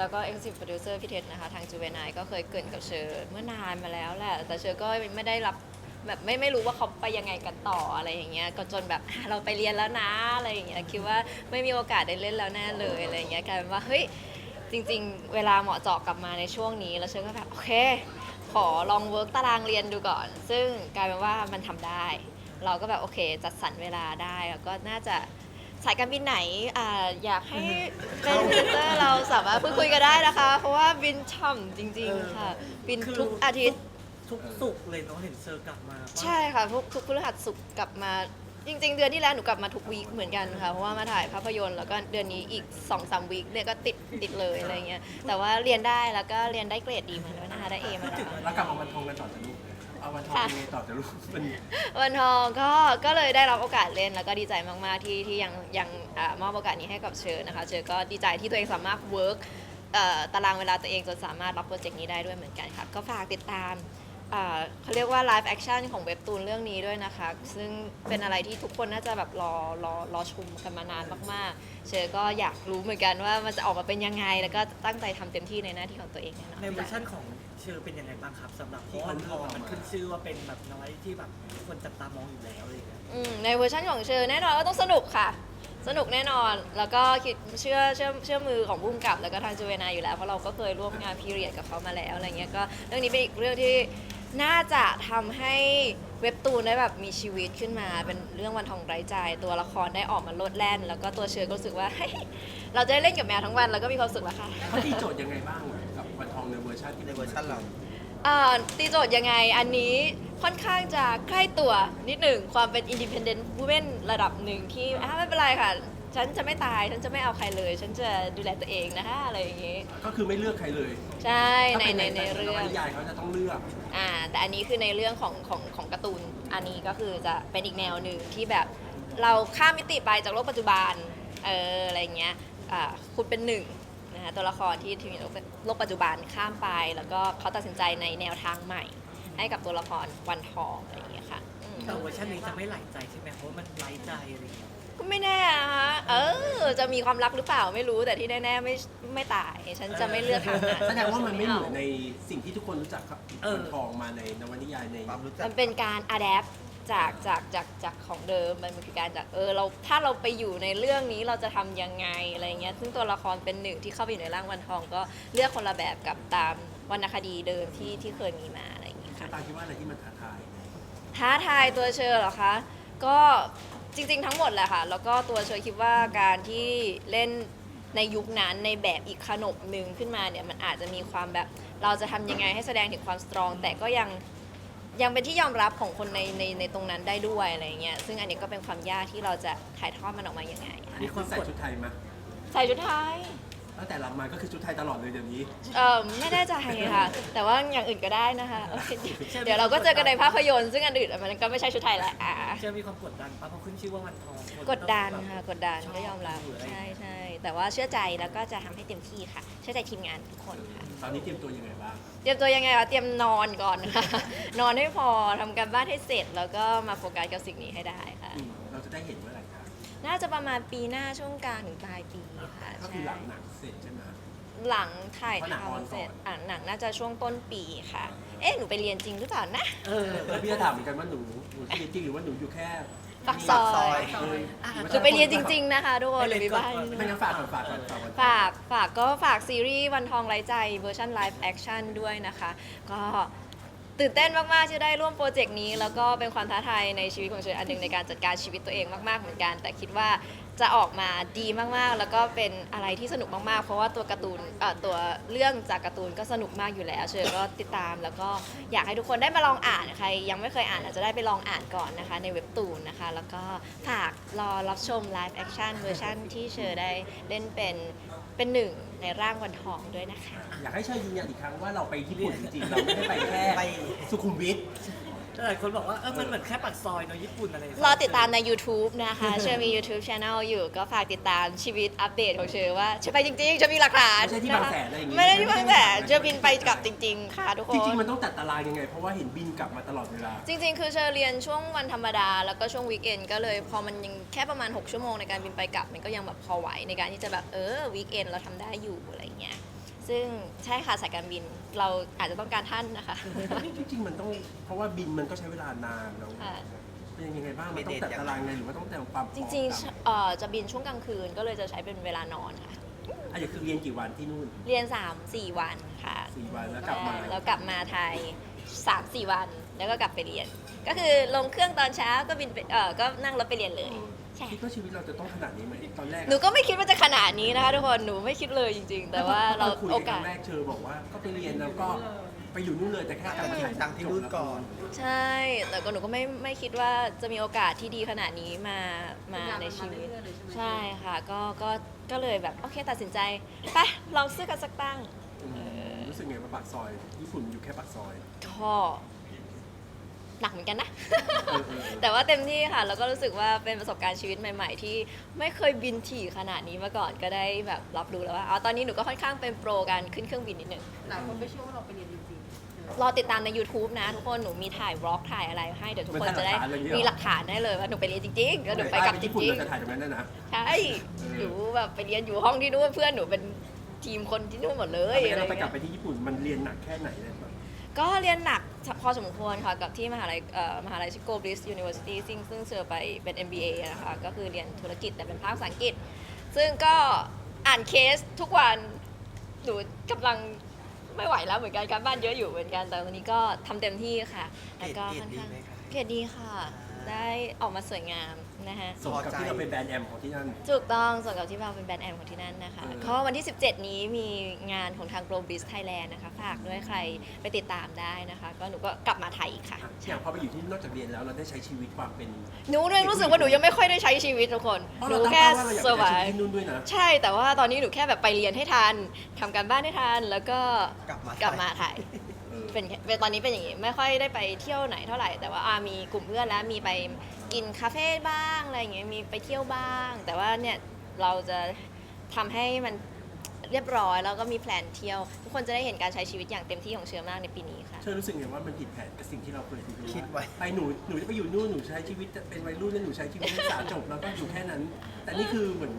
แล้วก็ Executive Producer พี่เทศนะคะ ทางจูเวนายก็เคยเกรินกับเชอร์เมื่อนานมาแล้วแหละ แต่เชอร์ก็ไม่ได้รับแบบไม่ไม่รู้ว่าเขาไปยังไงกันต่ออะไรอย่างเงี้ยก็จนแบบเราไปเรียนแล้วนะอะไรอย่างเงี้ยคิดว่าไม่มีโอกาสได้เล่นแล้วแน่เลยอะไรอย่างเงี้ยกลายเป็นว่าเฮ้ยจริง ๆ เวลาเหมาะเจาะกลับมาในช่วงนี้ แล้วเชอร์ก็แบบโอเค ขอลองเวิร์กตารางเรียนดูก่อน ซึ่งกลายเป็นว่ามันทำได้ เราก็แบบโอเค จัดสรรเวลาได้แล้วก็น่าจะ สายการบินไหนอ่าอยากให้เป็นพรีเซนเตอร์เราสามารถพูดคุยกันได้นะคะ เพราะว่าบินฉ่ำจริง ๆ ค่ะ บินทุกอาทิตย์ ทุกสุกร์เลยเนาะเห็นเซอร์กลับมาปะใช่ค่ะทุกทุกพฤหัสศุกร์กลับมาจริง ๆ เดือนที่แล้วหนูกลับมาทุกวีคเหมือนกันค่ะเพราะว่ามาถ่ายภาพยนตร์แล้วก็เดือนนี้อีก2อสามวีคเนี่ยก็ติดติดเลยอะไรเงี้ยแต่ว่าเรียนได้แล้วก็เรียนได้เกรดดีมาแล้วนะคะได้เอมาแล้วแล้วกลับมาวันทองกันต่อจะลูก เอาวันทองค่ะยังไงต่อจะลูกมันวันทองก็ก็เลยได้รับโอกาสเล่นแล้วก็ดีใจมาก ๆ ที่ที่ยังยังอามอบโอกาสนี้ให้กับเชอนะคะ เชอก็ดีใจที่ตัวเองสามารถเวิร์กตารางเวลาตัวเองจนสามารถรับโปรเจกต์นี้ได้ด้วยเหมือนกันค่ะ ก็ฝากติดตามเอ่อเขาเรียกว่าไลฟ์แอคชั่นของเว็บตูนเรื่องนี้ด้วยนะคะ ซึ่งเป็นอะไรที่ทุกคนน่าจะแบบรอรอรอชมกันมานานมาก ๆ เชอก็อยากรู้เหมือนกันว่ามันจะออกมาเป็นยังไง แล้วก็ตั้งใจทำเต็มที่ในหน้าที่ของตัวเองแน่นอนในเวอร์ค่ะ ชันของเชอร์เป็นยังไงบ้างครับสำหรับเพราะวันทองมันขึ้นชื่อว่าเป็นแบบน้อยที่แบบคนจับตามองอยู่แล้วอะไรอย่างเงี้ยอืมในเวอร์ชันของเชอแน่นอนว่าต้องสนุกค่ะ สนุกแน่นอนแล้วก็คิดเชื่อเชื่อเชื่อมือของพุ่มกับ แล้วก็ทางจูเวนาอยู่แล้วเพราะเราก็เคยร่วมงานพีเรียดกับเขามาแล้วอะไรเงี้ยก็เรื่องนี้เป็นอีกเรื่องที่น่าจะทำให้เว็บตูนได้แบบมีชีวิตขึ้นมา เป็นเรื่องวันทองไร้ใจ ตัวละครได้ออกมาโลดแล่น แล้วก็ตัวเชอก็รู้สึกว่าเฮ้ยเราจะได้เล่นกับแมวทั้งวันแล้วก็มีความสุขแล้วค่ะ เขาตีโจทย์ยังไงบ้างกับวันทองในเว อร์ชันที่ในเวอร์ชันเราอ่าตีโจทย์ยังไงอันนี้ค่อนข้างจะใกล้ตัวนิดหนึ่งความเป็น independent woman ระดับหนึ่งที่อะไม่เป็นไรค่ะ ฉันจะไม่ตาย ฉันจะไม่เอาใครเลย ฉันจะดูแลตัวเองนะคะอะไรอย่างงี้ ก็คือไม่เลือกใครเลยใช่ถ้าในเป็นในในในเรื่อง นิยายเขาจะต้องเลือก อ่าแต่อันนี้คือในเรื่องของของของการ์ตูนอันนี้ก็คือจะเป็นอีกแนวหนึ่งที่แบบเราข้ามมิติไปจากโลกปัจจุบันเอออะไรอย่างเงี้ยอ่าคุณเป็นหนึ่ง นะคะตัวละครที่ที่มีโลกโลกปัจจุบันข้ามไป แล้วก็เขาตัดสินใจในแนวทางใหม่ ให้กับตัวละครวันทองอะไรอย่างเงี้ยค่ะอืมแต่เวอร์ชันนี้จะไม่ไหลใจใช่ไหมเพราะว่ามันไร้ใจอะไรอย่างเงี้ยก็ไม่แน่อะฮะเออ จะมีความรักหรือเปล่าไม่รู้แต่ที่แน่ๆไม่ไม่ตาย ฉันจะไม่เลือกทางนั้นแสดงว่ามันไม่เหมือนอาในสิ่งที่ทุกคนรู้จักกับเออวันทองมาในนวนิยายใน ความรู้จัก มันเป็นการอัดแอป จากจากจากจากของเดิมมันคือการจากเออเราถ้าเราไปอยู่ในเรื่องนี้เราจะทำยังไงอะไรเงี้ยซึ่งตัวละครเป็นหนึ่งที่เข้าไปอยู่ในร่างวันทอง ก็เลือกคนละแบบกับตามวรรณคดีเดิมที่ที่เคยมีมาอะไรอย่างเงี้ยค่ะ ตาคิดว่าอะไรที่มันท้าทาย ท้าทายตัวเชอร์เหรอคะ ก็จริงๆทั้งหมดแหละค่ะ แล้วก็ตัวเชอร์คิดว่าการที่เล่นในยุคนั้นในแบบอีกขนบหนึ่งขึ้นมาเนี่ยมันอาจจะมีความแบบ เราจะทำยังไงให้แสดงถึงความสตรอง แต่ก็ยัง ยังเป็นที่ยอมรับของคนในในในตรงนั้นได้ด้วยอะไรเงี้ยซึ่งอันนี้ก็เป็นความยากที่เราจะถ่ายทอดมันออกมายังไงมีคนใส่ชุดไทยมาใส่ชุดไทย ตั้งแต่รับมาก็คือชุดไทยตลอดเลยเดี๋ยวนี้ เออไม่แน่ใจค่ะ แต่ว่าอย่างอื่นก็ได้นะคะโอเคเดี๋ยวเราก็เจอกันในภาพยนตร์ซึ่งอันอื่นมันก็ไม่ใช่ชุดไทยแหละอ่าเชอร์มีความกดดันปะเพราะขึ้นชื่อว่าวันทองคนกดดันต้องแบบค่ะกดดันชอบก็ยอมรับหรืออะไรใช่ใช่แต่ว่าเชื่อใจแล้วก็จะทำให้เต็มที่ค่ะ เชื่อใจทีมงานทุกคนค่ะ ตอนนี้เตรียมตัวยังไงบ้าง เตรียมตัวยังไงคะเตรียมนอนก่อนค่ะ นอนให้พอทำการบ้านให้เสร็จ แล้วก็มาโฟกัสกับสิ่งนี้ให้ได้ค่ะ อืมเราจะได้เห็นเมื่อไหร่ครับ น่าจะประมาณปีหน้าช่วงกลางถึงปลายปีค่ะก็ใช่คือหลังหนังเสร็จใช่ไหม หลังถ่ายเพราะหนังออนก่อนทำเสร็จอะหนังน่าจะช่วงต้นปีค่ะ เอ๊ะหนูไปเรียนจริงหรือเปล่านะ เออแล้วพี่จะถามเหมือนกันว่าหนูหนูจริงๆหรือว่าหนูอยู่แค่ปากซอย เออหนูไปเรียนจริง ๆ นะคะทุกคนไปเรียนมีก่อนบ้าน ไม่งั้นฝากก่อนฝากก่อนฝากก่อน ฝาก ฝากก็ฝากซีรีส์วันทองไร้ใจเวอร์ชันไลฟ์แอคชั่นด้วยนะคะ ก็ ตื่นเต้นมากๆที่ได้ร่วมโปรเจกต์นี้ แล้วก็เป็นความท้าทายในชีวิตของเชออันหนึ่งในการจัดการชีวิตตัวเองมากๆเหมือนกัน แต่คิดว่าจะออกมาดีมากๆ แล้วก็เป็นอะไรที่สนุกมากๆ เพราะว่าตัวการ์ตูนเอ่อตัวเรื่องจากการ์ตูนก็สนุกมากอยู่แล้ว เชอก็ติดตาม แล้วก็อยากให้ทุกคนได้มาลองอ่านใครยังไม่เคยอ่านอาจจะได้ไปลองอ่านก่อนนะคะ ในเว็บตูนนะคะ แล้วก็ฝากรอรับชมไลฟ์แอคชั่นเวอร์ชันที่เชอได้เล่นเป็น เป็นหนึ่งในร่างวันทองด้วยนะคะ อยากให้เชิญยืนยันอีกครั้งว่าเราไปญี่ปุ่นจริงๆเราไม่ได้ไปแค่ไปสุขุมวิท หลายคนบอกว่าเออมันเหมือนแค่ปากซอยเนาะญี่ปุ่นอะไรรอติดตามใน YouTube นะคะ เชอมี YouTube Channel อยู่ก็ฝากติดตามชีวิตอัปเดตของเชอว่าเชอไปจริงๆเชอมีหลักฐานไม่ใช่ที่บางแสนอะไรอย่างงี้ ไม่ได้ที่บางแสนเชอบินไปกลับจริง ๆ ค่ะทุกคจนริงๆมันต้องจัดตารางยังไง เพราะว่าเห็นบินกลับมาตลอดเวลา จริง ๆ คือเชอเรียนช่วงวันธรรมดา แล้วก็ช่วงวีคเอนก็เลย พอมันยังแค่ประมาณ 6 ชั่วโมงในการบินไปกลับ มันก็ยังแบบพอไหวในการที่จะแบบเออวีคเอนเราทำได้อยู่อะไรเงี้ย ซึ่งใช่ค่ะสายการบินเราอาจจะต้องการท่านนะคะ จริงๆมันต้องเพราะว่าบินมันก็ใช้เวลานานแล้วค่ะ เป็นยังไงบ้างมันต้องแต่ตารางไงหรือว่าต้องแต่ความพจอริงตามๆเอ่อจะบินช่วงกลางคืนก็เลยจะใช้เป็นเวลานอนค่ะอะอย่างคือเรียนกี่วันที่นู่นเรียน 3 4 วันค่ะสี่วันแล้วกลับมาแล้วกลับมาไทย 3 4 วันแล้วก็กลับไปเรียน ก็คือลงเครื่องตอนเช้าก็บินไปเออก็นั่งรถไปเรียนเลย ใช่ คิดว่าชีวิตเราจะต้องขนาดนี้ไหมตอนแรกหนูก็ไม่คิดว่าจะขนาดนี้นะคะทุกคน หนูไม่คิดเลยจริง ๆ แต่ว่าเราคุยโอกันคการั้ส งแรกเชอบอกว่าก็ไปเรียนแล้วก็ไปอยู่นู่นเลยแต่แค่กลับมาถ่ายตังค์ที่นู่นก่อน ใช่ แต่ก็หนูก็ไม่ไม่คิดว่าจะมีโอกาสที่ดีขนาดนี้มามาในชีวิต ใช่ค่ะ ก็ก็ก็เลยแบบโอเคตัดสินใจไปลองซื้อกันสักตั้ง อืมรู้สึกไงว่าปากซอย ญี่ปุ่นอยู่แค่ปากซอย ก็ หนักเหมือนกันนะเออเออแต่ว่าเต็มที่ค่ะ แล้วก็รู้สึกว่าเป็นประสบการณ์ชีวิตใหม่ ๆ ที่ไม่เคยบินถี่ขนาดนี้มาก่อนก็ได้แบบรับรู้แล้วว่าอ๋อตอนนี้หนูก็ค่อนข้างเป็นโปรการขึ้นเครื่องบินนิดนึง หลายคนไม่เชื่อว่าเราไปเรียนจริงรอติดตามใน YouTube นะ ทุกคน หนูมีถ่ายบล็อกถ่ายอะไรให้ เดี๋ยวทุกคนจะได้มีหลักฐานได้เลยว่าหนูไปเรียนจริงๆแล้วหนูไปกลับจญี่ปุ่นริงเราจะถ่ายตรงนั้นนะนะๆใช่หนูแบบไปเรียนอยู่ห้องที่นู่นเพื่อนหนูเป็นทีมคนที่นู่นหมดเลยไม่งั้นเราอะไปไรกลับเงี้ยไปที่ญี่ปุ่นมันเรียนหนักแค่ไหนเลยแบบ ก็เรียนหนักพอสมควรค่ะกับที่มหาลัยเอ่อมหาลัยชิโกบริสยูนิเวอร์ซิตี้ซึ่งซึ่งเจอไปเป็น MBA นะคะก็คือเรียนธุรกิจแต่เป็นภาคภาษาอังกฤษ ซึ่งก็อ่านเคสทุกวันหนูกำลังไม่ไหวแล้วเหมือนกันการบ้านเยอะอยู่เหมือนกัน แต่วันนี้ก็ทำเต็มที่ค่ะ แล้วก็เกรค่ดอนดีข้างไหมคะเกรดดีค่ะ ได้ออกมาสวยงาม นะคะสมกับที่เราเป็นแบรนด์แอมของที่นั่น ถูกต้องส่วนกับที่เราเป็นแบรนด์แอมของที่นั่นนะคะเออ ก็วันที่ 17 นี้มีงานของทาง Global Biz Thailand นะคะฝากด้วยใครไปติดตามได้นะคะ ก็หนูก็กลับมาไทยอีกค่ะ อย่างพอไปอยู่ที่นอกจากเรียนแล้วเราได้ใช้ชีวิตความเป็นหนูเลยรู้สึกว่าหนูยังไม่ค่อยได้ใช้ชีวิตทุกคนเพราะหนูเราตั้งแค่เป้าว่าเราอยากสไปวาใช้ยชีวิตที่นู่นด้วยนะ ใช่แต่ว่าตอนนี้หนูแค่แบบไปเรียนให้ทันทำการบ้านให้ทันแล้วก็กลับมากลับมาไทย เออเป็นแค่เป็นตอนนี้เป็นอย่างนี้ไม่ค่อยได้ไปเที่ยวไหนเท่าไหร่ แต่ว่าอ่ามีกลุ่มเพื่อนแล้วมีไปกินคาเฟ่บ้างอะไรอย่างเงี้ยมีไปเที่ยวบ้าง แต่ว่าเนี่ยเราจะทำให้มันเรียบร้อยแล้วก็มีแพลนเที่ยว ทุกคนจะได้เห็นการใช้ชีวิตอย่างเต็มที่ของเชอมากในปีนี้ค่ะ เชอรู้สึกไงว่ามันผิดแผนกับสิ่งที่เราเคยคิดไว้ ไปหนูหนูจะไปอยู่นู่นหนูใช้ชีวิตเป็นวัยรุ่นแล้วหนูใช้ชีวิตให้สาจบแล้วก็อยู่แค่นั้น แต่นี่คือเหมือน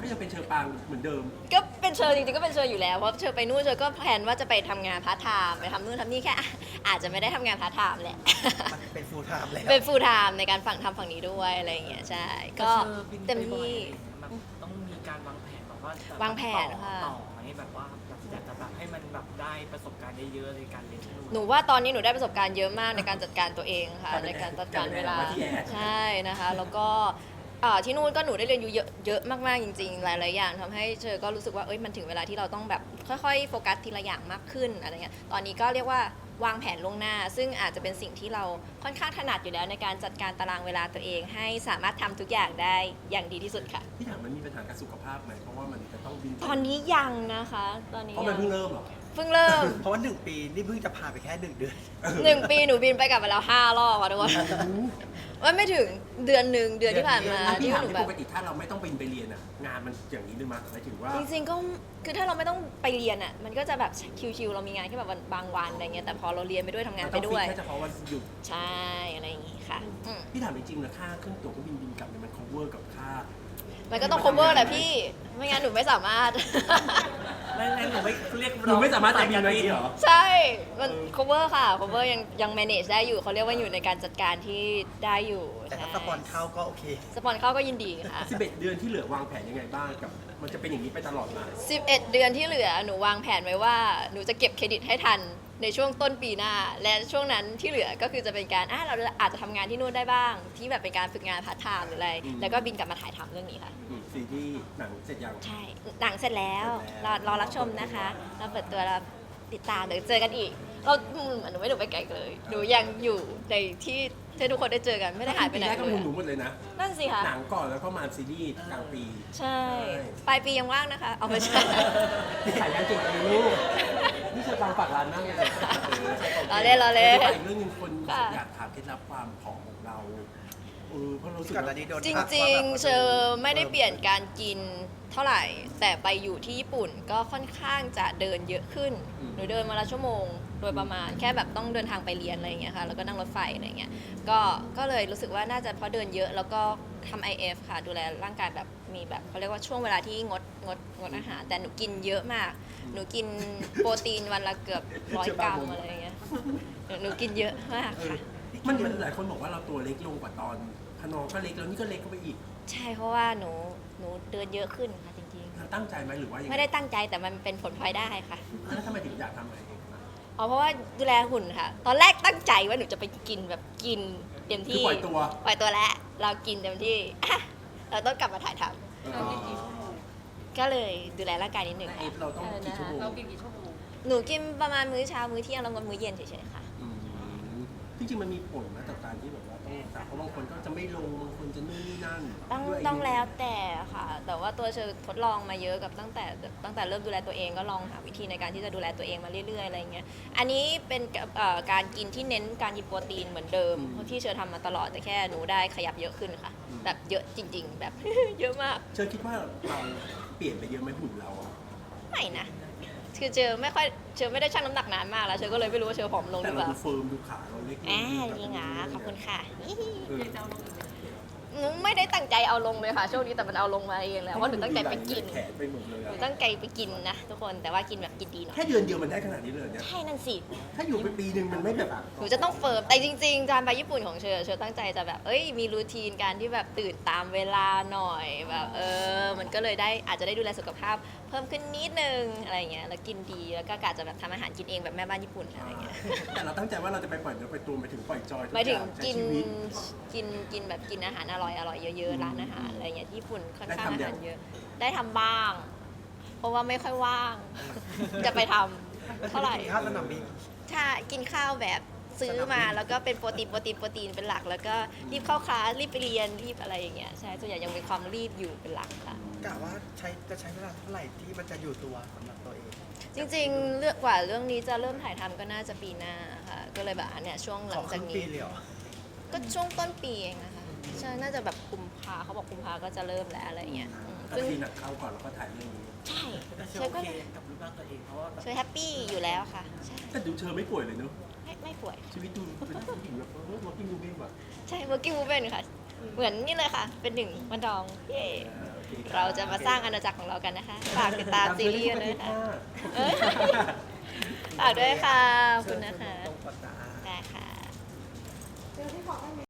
ก็ยังเป็นเชอปางเหมือนเดิม ก็เป็นเชอจริงๆก็เป็นเชออยู่แล้วเพราะเชอไปนู่นเชอก็แพลนว่าจะไปทำงานพาร์ทไทม์ไปทำนู่นทำนี่แค่อะอาจจะไม่ได้ทำงานพาร์ทไทม์แหละ มันเป็นฟูลไทม์แล้วเป็นฟูลไทม์ในการฝั่งทำฝั่งนี้ด้วยอะไรอย่างเงี้ยใช่ก็เต็มที่ แบบต้องมีการวางแผนแบบว่าจะวางแผนค่ะ ต่อไหมแบบว่าแบบอยากจะแบบให้มันแบบได้ประสบการณ์เยอะๆในการเรียนที่นู่นหนูว่าตอนนี้หนูได้ประสบการณ์เยอะมากในการจัดการตัวเองค่ะกลายเป็นในการจัดการเวลากลายเป็นแอร์ ใช่นะคะ แล้วก็ อ่าที่นู่นก็หนูได้เรียนรู้เยอะเยอะมากๆจริง ๆ หลายๆอย่างทำให้เชอก็รู้สึกว่าเอ้ยมันถึงเวลาที่เราต้องแบบค่อยๆโฟกัสทีละอย่างมากขึ้นอะไรเงี้ยตอนนี้ก็เรียกว่าวางแผนล่วงหน้า ซึ่งอาจจะเป็นสิ่งที่เราค่อนข้างถนัดอยู่แล้วในการจัดการตารางเวลาตัวเอง ให้สามารถทำทุกอย่างได้อย่างดีที่สุดค่ะพี่ถามมันมีปัญหากับสุขภาพไหมเพราะว่ามันจะต้องบินตอนนี้ยังนะคะ ตอนนี้เพราะมันยังเพิ่งเริ่มเหรอเพิ่งเริ่มเพราะว่าหนึ่งปีนี่เพิ่งจะผ่านไปแค่หนึ่งเดือน หนึ่งปีหนูบินไปกลับมาแล้วห้ารอบค่ะทุกคนว่าไม่ถึงเดือนหนึ่เดือนที่ผ่านมาอะพี่ที่ถามหนูในแบปบกติถ้าเราไม่ต้องบินไปเรียนอะงานมันอย่างนี้ด้วยมั้ยหมายถึงว่าจริงๆก็คือถ้าเราไม่ต้องไปเรียนอะ มันก็จะแบบชิวๆเรามีงานแค่แบบวันบางวันอะไรเงี้ยแต่พอเราเรียนไปด้วยทำงานมันไปต้องด้ฟิวยกแค่เฉพาะวันหยุดใช่อะไรอย่างงี้ค่ะอืมพี่ถามจริงๆนะค่าเครื่องตั๋วเครื่องบินบินกลับเนี่ยมัน cover กับค่ามันก็ต้อง cover แหละพี่ ไม่งั้นหนูไม่สามารถ ไม่งั้นหนูไม่เรียกหนูไม่สามารถจะบินมาอย่างนี้เหรอ ใช่ มัน cover ค่ะ cover ยังยัง manage ได้อยู่เขาเรียกว่าอยู่ในการจัดการที่ได้อยู่แต่ถ้าใช่สปอนเข้าก็โอเค สปอนเข้าก็ยินดีค่ะ 11 เดือนที่เหลือวางแผนยังไงบ้างกับ มันจะเป็นอย่างนี้ไปตลอดมา11 เดือนที่เหลือหนูวางแผนไว้ว่าหนูจะเก็บเครดิตให้ทัน ในช่วงต้นปีหน้า และช่วงนั้นที่เหลือก็คือจะเป็นการอะเราอาจจะทำงานที่นู่นได้บ้าง ที่แบบเป็นการฝึกงานพาร์ทไทม์หรืออะไร อืม แล้วก็บินกลับมาถ่ายทำเรื่องนี้ค่ะ อืมซีรีส์หนังเสร็จยัง ใช่ หนังเสร็จแล้วเสร็จรแล้อวรอรับชมนะคะ เราเปิดตัวเราติดตามเดี๋ยวเจอกันอีก เราอืมหนูไม่หนูไปไกลเลย หนูยังอยู่ในที่ที่ทุกคนได้เจอกันไม่ได้หายไปไหนปีแรกก็เลเป็นยหนูหมดเลยนะ นั่นสิคะหนังก่อนแล้วก็มาซีรีส์กลางปี ใช่ใช่ปลายปียังว่างนะคะ เอาไม่ใช่ ที่ขายยังเก่งกันเลยลูก นี่เชอฟังฝากร้านมากเลยเราเล่นเราเล่นอีกเรื่องหนึงคนค่ะอยากถามเคล็ดลับความผอมของเราเออเพราะเรารู้สึกก่อนหว่าน้านี้โดนจทักริว่างแบบๆเชอไม่ได้เปลี่ยนการกินเท่าไหร่ แต่ไปอยู่ที่ญี่ปุ่นก็ค่อนข้างจะเดินเยอะขึ้น หนูเดินมาละชั่วโมง โดยประมาณแค่แบบต้องเดินทางไปเรียนอะไรอย่างเงี้ยค่ะแล้วก็นั่งรถไฟอะไรอย่างเงี้ยก็ก็เลยรู้สึกว่าน่าจะเพราะเดินเยอะแล้วก็ทำ IF ค่ะ ดูแลร่างกายแบบมีแบบเขาเรียกว่าช่วงเวลาที่งดงดงดอาหาร แต่หนูกินเยอะมาก หนูกินโปรตีนวันละเกือบร้อยกรัมอะไรอย่างเงี้ยหนูหนูกินเยอะมากเออค่ะ มันมันหลายคนบอกว่าเราตัวเล็กลงกว่าตอนพนอก็เล็กแล้วนี่ก็เล็กเข้าไปอีกใช่เพราะว่าหนูหนูเดินเยอะขึ้นค่ะจริงเราตั้งใจไหมหรือว่ายังๆงไม่ได้ตั้งใจแต่มันเป็นผลพลอยได้ค่ะ แล้วทำไมถึงอยากทำอะไรเองนะอ๋อเพราะว่าดูแลหุ่นค่ะ ตอนแรกตั้งใจว่าหนูจะไปกินแบบกินเต็มคือที่ปล่อยตัว ปล่อยตัวแล้วเรากินเต็มที่อะเราต้องกลับมาถ่ายทเออำก็เลยดูแลร่างกายนิดหนึ่งแต่เอฟเราต้องกี่ชั่วโมงเรากินกี่ชั่วโมงหนูกินประมาณมื้อเช้ามื้อเที่ยงแล้วก็มื้อเย็นเฉยๆค่ะ อืมจริงๆมันมีผลนะาต้องรักษาเพราะบางคนก็จะไม่ลงบางคนจะนู่นนี่นั่นต้องด้วยายุต้องแล้วแต่ค่ะ แต่ว่าตัวเชอทดลองมาเยอะกับตั้งแต่ตั้งแต่เริ่มดูแลตัวเองก็ลองหาวิธีในการที่จะดูแลตัวเองมาเรื่อยๆอะไรเงี้ยอันนี้เป็นเอ่อการกินที่เน้นการกินโปรตีนเหมือนเดิมที่เชอทำมาตลอดแต่แค่หนูได้ขยับเยอะขึ้นค่ะ แบบเยอะจริง ๆ แบบ เยอะมากเชอคิดว่าเราเปลี่ยนไปเยอะไหมหุ่นเราอะ ไม่นะ คือเชอไม่ค่อยเชอไม่ได้ชั่งน้ำหนักนานมากแล้วเชอก็เลยไม่รู้ว่าเชอผอมลงหแต่รือเปเราล่าดูเฟิร์มดูขาเราเล็กลงอ่าดูแบบจริงเหรอขอบคุณค่ะเอออยากจะเอาลงอีกไหมหนูไม่ได้ตั้งใจเอาลงเลยค่ะช่วงนี้แต่มันเอาลงมาเองแล้วว่าหนูตั้งใจไปกินแขนไปหมดเลยหอะนูตั้งใจไปกินนะทุกคนแต่ว่ากินแบบกินดีหน่อยแค่เดือนเดียวมันได้ขนาดนี้เลยเหรอเนี่ย ใช่นั่นสิ ถ้าอยู่ไปปีหนึ่งมันไม่แบบหนูจะต้องเฟิร์ม แต่จริงๆการไปญี่ปุ่นของเชอเชอตั้งใจจะแบบ เอ้ย มีรูทีนการที่แบบตื่นตามเวลาหน่อยแบบ เออ มันก็เลยได้อาจจะได้ดูแลสุขภาพเพิ่มขึ้นนิดนึงอะไรเงี้ยแล้วกินดีแล้วก็กะจะแบบทำอาหารกินเองแบบแม่บ้านญี่ปุ่นอะไรเงี้ยแต่เราตั้งใจว่าเราจะไปปล่อยเนื้อปล่อยตัวไปถึงปล่อยจอยทุหมายถึงอย่ใช้กินชีวิต กินกินแบบกินอาหารอร่อยอร่อยเยอะๆร้านอาหารอะไรเงี้ยญี่ปุ่นค่อนข้างได้ทำอายัหางรเยอะ ได้ทำบ้าง เพราะว่าไม่ค่อยว่าง จะไปทำเท่าไหร่ ข้าวสนามบิน ถ้ากินข้าวแบบ ซื้อมาแล้วก็เป็นโปรตีนโปรตีนโปรตีนเป็นหลัก แล้วก็รีบเข้าคลาสรีบไปเรียนรีบอะไรอย่างเงี้ยใช่ส่วนใหญ่ยังมีความรีบอยู่เป็นหลักค่ะ กะว่าใช้จะใช้เวลาเท่าไหร่ที่มันจะอยู่ตัวสำหรับตัวเอง จริงๆเลือกกว่าเรื่องนี้จะเริ่มถ่ายทำก็น่าจะปีหน้าค่ะ ก็เลยแบบอันเนี้ยช่วงหขลัองคจารึ่กงปีนี้ เลยเหรอก็ช่วงต้นปีเองนะคะใช่น่าจะแบบกุมภาเขาบอกกุมภาก็จะเริ่มแล้วอะไรเงี้ยอืมก็ซึ่งทีหนักเข้าก่อนแล้วก็ถ่ายเรื่องนี้ ใช่แต่ เชเชออโอก็เคกับรูปร่างตัวเองเพราะว่าแบบเชอแฮปปี้อยู่แล้วค่ะใช่แต่ดูเชอไม่ป่วยเลยเนอะไม่ไม่ป่วย ชีวิตดูเป็นผู้หญิงแบบเออ working woman แบบใช่ working woman ค่ะ เหมือนนี่เลยค่ะ เป็นหนึ่งวันดองเย้เราจะมาสร้างอาณาจักรของเรากันนะคะ ฝากติดตามซีรีส์กันด้วยนะคะเอ้ยฝากด้วยค่ะขอบคุณนะคะ ได้ค่ะ